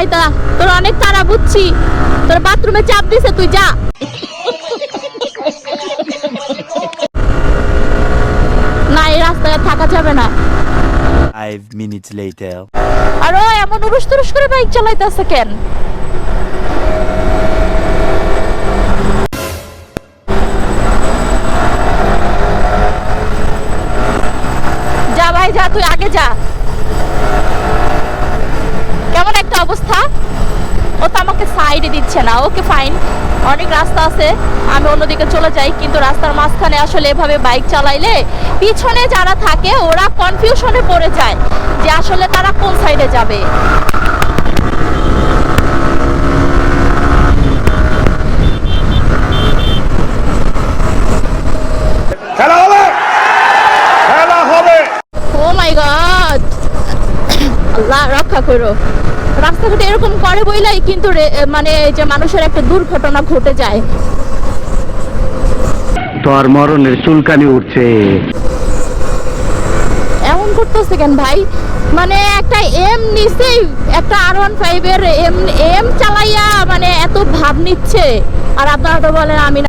ভাইতা তোর অনেক তারা বুঝছি। তোর বাথরুমে চাপ দিছে তুই যা। না এই রাস্তায় থাকা যাবে না। Five minutes later. আর ও এমন উরুস তুরুস করে বাইক চালাইতেছে কেন? যা ভাই যা তুই আগে যা কেমন একটা অবস্থা ও তো আমাকে সাইডে দিচ্ছে না। ওকে ফাইন অনেক রাস্তা আছে, আমি অন্যদিকে চলে যাই, কিন্তু রাস্তার মাঝখানে আসলে এভাবে বাইক চালাইলে পিছনে যারা থাকে, ওরা কনফিউশনে পড়ে যায় যে আসলে তারা কোন সাইডে যাবে। আল্লাহ রক্ষা করো। রাস্তাঘাটে এরকম করে বইলাই কিন্তু মানে যে মানুষের একটা দুর্ঘটনা ঘটে যায়। তোর মরণের চুলকানি উঠছে। এমন করতেছে কেন ভাই? মানে একটা এম নিচেই একটা আর ওয়ান ফাইভ এর এম এম চালাইয়া মানে এত ভাব নিচ্ছে। আর আপনারা তো বলেন আমি